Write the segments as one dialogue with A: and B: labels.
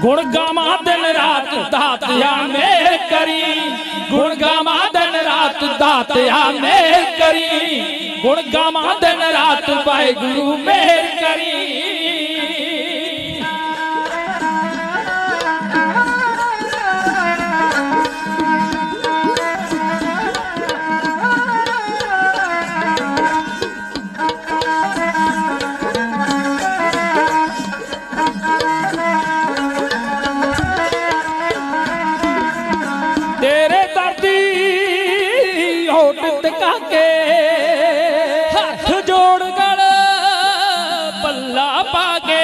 A: ਗੁਣ ਗਾਵਾਂ ਦਿਨ ਰਾਤ ਦਾਤਿਆ ਮੇਰ ਕਰੀ। ਗੁਣ ਗਾਵਾਂ ਦਿਨ ਰਾਤ ਦਾਤਿਆ ਮੇਰ ਕਰੀ। ਗੁਣ ਗਾਵਾਂ ਦਿਨ ਰਾਤ ਵਾਹਿਗੁਰੂ ਮੇਰ ਕਰੀ। ਹੋਟ ਟਕਾ ਹੱਥ ਜੋੜ ਗਲ ਪੱਲਾ ਪਾ ਕੇ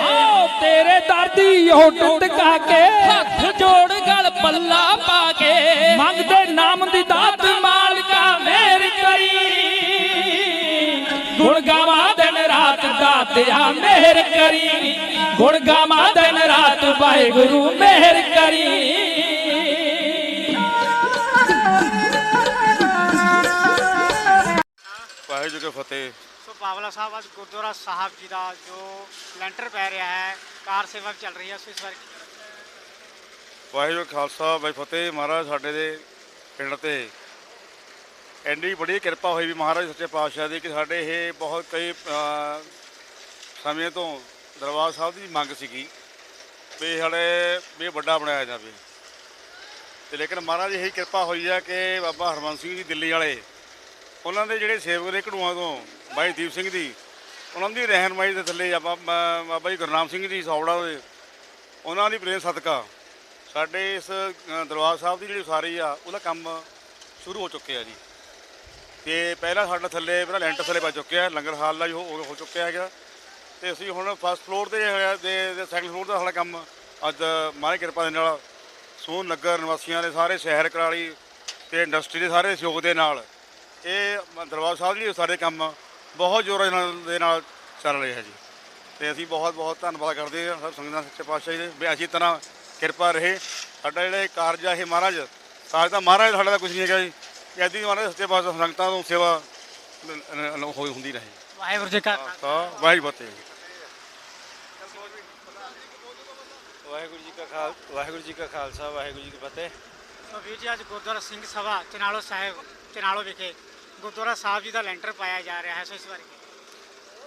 A: ਆਓ ਤੇਰੇ ਦਰਦੀ ਹੋਟ ਟਕਾ ਕੇ ਹੱਥ ਜੋੜ ਗਲ ਪੱਲਾ ਪਾ ਕੇ ਮੰਗਦੇ ਨਾਮ ਦੀ ਦਾਤ ਮਾਲਕਾ ਮੇਰ ਕਰੀ ਗੁਣ ਗਾਵਾਂ ਦਿਨ ਰਾਤ ਦਾਤਿਆ ਮਿਹਰ ਕਰੀ। ਗੁਣ ਗਾਵਾਂ ਦਿਨ ਰਾਤ ਵਾਹਿਗੁਰੂ ਮਿਹਰ ਕਰੀ।
B: ਜੀ ਕੀ ਫਤਿਹ।
C: ਸੋ ਪਾਵਲਾ ਸਾਹਿਬ ਅੱਜ ਗੁਰਦੁਆਰਾ ਸਾਹਿਬ ਜੀ ਦਾ ਜੋ ਲੈਂਟਰ ਪੈ ਰਿਹਾ ਹੈ ਕਾਰ ਸੇਵਾ ਚੱਲ ਰਹੀ ਹੈ ਸੋ ਇਸ ਕਹਿਣਾ?
B: ਵਾਹਿਗੁਰੂ ਖਾਲਸਾ ਵਾਹਿਗੁਰੂ ਫਤਿਹ ਮਹਾਰਾਜ ਸਾਡੇ ਦੇ ਪਿੰਡ ਤੇ। ਐਡੀ ਬੜੀ ਕਿਰਪਾ ਹੋਈ ਵੀ ਮਹਾਰਾਜ ਸੱਚੇ ਪਾਤਸ਼ਾਹ ਦੀ ਕਿ ਸਾਡੇ ਇਹ ਬਹੁਤ ਕਈ ਸਮੇਂ ਤੋਂ ਦਰਬਾਰ ਸਾਹਿਬ ਦੀ ਮੰਗ ਸੀਗੀ ਵੀ ਸਾਡੇ ਵੀ ਵੱਡਾ ਬਣਾਇਆ ਜਾਵੇ। ਤੇ ਲੇਕਿਨ ਮਹਾਰਾਜ ਇਹੀ ਕਿਰਪਾ ਹੋਈ ਆ ਕਿ ਬਾਬਾ ਹਰਮਨ ਸਿੰਘ ਜੀ ਦਿੱਲੀ ਵਾਲੇ ਉਹਨਾਂ ਦੇ ਜਿਹੜੇ ਸੇਵਕ ਦੇ ਘੜੂਆਂ ਤੋਂ, ਬਾਈ ਦੀਪ ਸਿੰਘ ਜੀ ਉਹਨਾਂ ਦੀ ਰਹਿਨਮਾਈ ਦੇ ਥੱਲੇ ਆਪਾਂ ਬਾਬਾ ਜੀ ਗੁਰਨਾਮ ਸਿੰਘ ਜੀ ਸੌੜਾ ਦੇ ਉਹਨਾਂ ਦੀ ਪ੍ਰੇਮ ਸਦਕਾ। ਸਾਡੇ ਇਸ ਦਰਬਾਰ ਸਾਹਿਬ ਦੀ ਜਿਹੜੀ ਉਸਾਰੀ ਆ, ਉਹਦਾ ਕੰਮ ਸ਼ੁਰੂ ਹੋ ਚੁੱਕਿਆ ਜੀ। ਤੇ ਪਹਿਲਾਂ ਸਾਡਾ ਥੱਲੇ, ਪਹਿਲਾਂ ਲੈਂਟਰ ਥੱਲੇ ਪੈ ਚੁੱਕਿਆ, ਲੰਗਰ ਹਾਲ ਦਾ ਜੋ ਹੋ ਹੋ ਚੁੱਕਿਆ ਹੈਗਾ। ਤੇ ਅਸੀਂ ਹੁਣ ਫਸਟ ਫਲੋਰ ਤੇ ਹੋਇਆ ਦੇ ਸੈਕੰਡ ਫਲੋਰ ਦਾ ਸਾਡਾ ਕੰਮ ਅੱਜ ਮਾਰੇ ਕਿਰਪਾ ਦੇ ਨਾਲ, ਸੋਨ ਨਗਰ ਨਿਵਾਸੀਆਂ ਦੇ ਸਾਰੇ ਸ਼ਹਿਰ ਕਰਾਲੀ ਤੇ ਇੰਡਸਟਰੀ ਦੇ ਸਾਰੇ ਸਹਿਯੋਗ ਦੇ ਨਾਲ ਇਹ ਦਰਬਾਰ ਸਾਹਿਬ ਦੀ ਸਾਰੇ ਕੰਮ ਬਹੁਤ ਜ਼ੋਰਾਂ ਦੇ ਨਾਲ ਦੇ ਨਾਲ ਚੱਲ ਰਿਹਾ ਜੀ। ਤੇ ਅਸੀਂ ਬਹੁਤ ਬਹੁਤ ਧੰਨਵਾਦ ਕਰਦੇ ਹਾਂ ਸਭ ਸੰਗਤਾਂ ਸੱਚੇ ਪਾਤਸ਼ਾਹ ਜੀ ਦੇ। ਵੀ ਅਸੀਂ ਤਰ੍ਹਾਂ ਕਿਰਪਾ ਰਹੇ। ਸਾਡਾ ਜਿਹੜਾ ਇਹ ਕਾਰਜ ਆ ਇਹ ਮਹਾਰਾਜ ਕਾਰਜ ਤਾਂ ਮਹਾਰਾਜ ਸਾਡਾ ਤਾਂ ਕੁਝ ਨਹੀਂ ਹੈਗਾ ਜੀ। ਕਿ ਐਦੀ ਮਹਾਰਾਜ ਸੱਚੇ ਪਾਤਸ਼ਾਹ ਸੰਗਤਾਂ ਤੋਂ ਸੇਵਾ ਹੋਈ ਹੁੰਦੀ ਰਹੇ।
C: ਵਾਹਿਗੁਰੂ ਜੀ ਕਾ ਖਾਲਸਾ।
B: ਵਾਹਿਗੁਰੂ ਫਤਿਹ।
D: ਵਾਹਿਗੁਰੂ ਜੀ ਕਾ ਖਾਲ ਵਾਹਿਗੁਰੂ ਜੀ ਕਾ ਖਾਲਸਾ ਵਾਹਿਗੁਰੂ ਜੀ ਕੀ ਫਤਿਹ।
C: ਸੋ ਵੀਰ ਜੀ ਅੱਜ ਗੁਰਦੁਆਰਾ ਸਿੰਘ ਸਭਾ ਚਨਾਲੋ ਸਾਹਿਬ ਚਨਾਲੋ ਵਿਖੇ ਗੁਰਦੁਆਰਾ ਸਾਹਿਬ ਜੀ ਦਾ ਲੈਂਟਰ ਪਾਇਆ ਜਾ ਰਿਹਾ ਹੈ, ਸੋ ਇਸ ਬਾਰੇ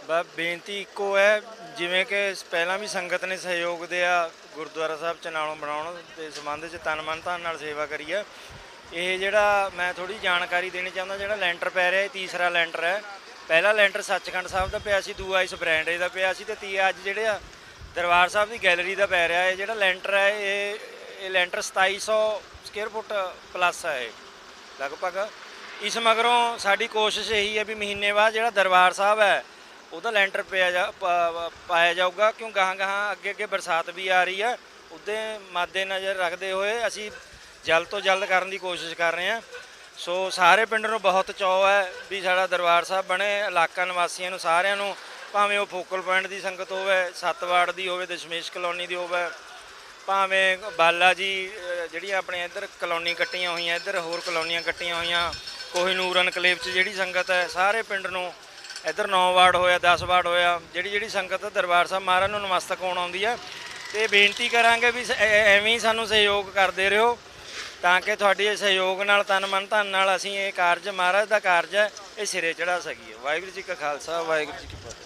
D: ਬਸ ਬੇਨਤੀ ਇੱਕੋ ਹੈ, ਜਿਵੇਂ ਕਿ ਪਹਿਲਾਂ ਵੀ ਸੰਗਤ ਨੇ ਸਹਿਯੋਗ ਦਿਆ ਗੁਰਦੁਆਰਾ ਸਾਹਿਬ ਚਨਾਲੋਂ ਬਣਾਉਣ ਦੇ ਸੰਬੰਧ 'ਚ, ਤਨ ਮਨ ਧਨ ਨਾਲ ਸੇਵਾ ਕਰੀ ਆ। ਇਹ ਜਿਹੜਾ ਮੈਂ ਥੋੜੀ ਜਾਣਕਾਰੀ ਦੇਣੀ ਚਾਹੁੰਦਾ, ਜਿਹੜਾ ਲੈਂਟਰ ਪੈ ਰਿਹਾ, ਇਹ ਤੀਸਰਾ ਲੈਂਟਰ ਹੈ। ਪਹਿਲਾ ਲੈਂਟਰ ਸੱਚਖੰਡ ਸਾਹਿਬ ਦਾ ਪਿਆ ਸੀ ਦੂਆ ਇਸ ਬ੍ਰਾਂਡੇ ਦਾ ਪਿਆ ਸੀ ਤੇ ਤੀਆ ਅੱਜ ਜਿਹੜੇ ਆ ਦਰਬਾਰ ਸਾਹਿਬ ਦੀ ਗੈਲਰੀ ਦਾ ਪੈ ਰਿਹਾ ਹੈ। ਜਿਹੜਾ ਲੈਂਟਰ ਹੈ, ਇਹ ਇਹ ਲੈਂਟਰ 2700 ਸਕੁਅਰ ਫੁੱਟ ਪਲੱਸ ਹੈ ਇਹ, ਲਗਭਗ। ਇਸ ਮਗਰੋਂ ਸਾਡੀ ਕੋਸ਼ਿਸ਼ ਇਹੀ ਹੈ ਵੀ ਮਹੀਨੇ ਬਾਅਦ ਜਿਹੜਾ ਦਰਬਾਰ ਸਾਹਿਬ ਹੈ, ਉਹਦਾ ਲੈਂਟਰ ਪਿਆ ਜਾ, ਪਾ- ਪਾਇਆ ਜਾਊਗਾ। ਕਿਉਂ ਗਾਹਾਂ ਗਾਹਾਂ ਅੱਗੇ ਅੱਗੇ ਬਰਸਾਤ ਵੀ ਆ ਰਹੀ ਹੈ, ਉਹਦੇ ਮੱਦੇ ਨਜ਼ਰ ਰੱਖਦੇ ਹੋਏ ਅਸੀਂ ਜਲਦ ਤੋਂ ਜਲਦ ਕਰਨ ਦੀ ਕੋਸ਼ਿਸ਼ ਕਰ ਰਹੇ ਹਾਂ। ਸੋ ਸਾਰੇ ਪਿੰਡ ਨੂੰ ਬਹੁਤ ਚਾਅ ਹੈ ਵੀ ਸਾਡਾ ਦਰਬਾਰ ਸਾਹਿਬ ਬਣੇ, ਇਲਾਕਾ ਨਿਵਾਸੀਆਂ ਨੂੰ ਸਾਰਿਆਂ ਨੂੰ, ਭਾਵੇਂ ਉਹ ਫੋਕਲ ਪੁਆਇੰਟ ਦੀ ਸੰਗਤ ਹੋਵੇ ਸੱਤ ਦੀ ਹੋਵੇ, ਦਸ਼ਮੇਸ਼ ਕਲੋਨੀ ਦੀ ਹੋਵੇ, ਭਾਵੇਂ ਬਾਲਾ ਜੀ ਜਿਹੜੀਆਂ ਆਪਣੇ ਇੱਧਰ ਕਲੋਨੀ ਕੱਟੀਆਂ ਹੋਈਆਂ, ਇੱਧਰ ਹੋਰ ਕਲੋਨੀਆਂ ਕੱਟੀਆਂ ਹੋਈਆਂ ਕੋਹੀਨੂਰ ਅਨਕਲੇਵ 'ਚ ਜਿਹੜੀ ਸੰਗਤ ਹੈ, ਸਾਰੇ ਪਿੰਡ ਨੂੰ ਇੱਧਰ 9 ਵਾਰਡ ਹੋਇਆ 10 ਵਾਰਡ ਹੋਇਆ, ਜਿਹੜੀ ਜਿਹੜੀ ਸੰਗਤ ਦਰਬਾਰ ਸਾਹਿਬ ਮਹਾਰਾਜ ਨੂੰ ਨਮਸਤਕ ਹੋਣ ਆਉਂਦੀ ਹੈ। ਤੇ ਬੇਨਤੀ ਕਰਾਂਗੇ ਵੀ ਸ- ਐਵੇਂ ਹੀ ਸਾਨੂੰ ਸਹਿਯੋਗ ਕਰਦੇ ਰਹੋ, ਤਾਂ ਕਿ ਤੁਹਾਡੇ ਸਹਿਯੋਗ ਨਾਲ, ਤਨ ਮਨ ਧਨ ਨਾਲ ਅਸੀਂ ਇਹ ਕਾਰਜ, ਮਹਾਰਾਜ ਦਾ ਕਾਰਜ ਹੈ, ਇਹ ਸਿਰੇ ਚੜਾ ਸਕੀਏ। ਵਾਹਿਗੁਰੂ ਜੀ ਕਾ ਖਾਲਸਾ, ਵਾਹਿਗੁਰੂ ਜੀ ਕੀ ਫਤਿਹ।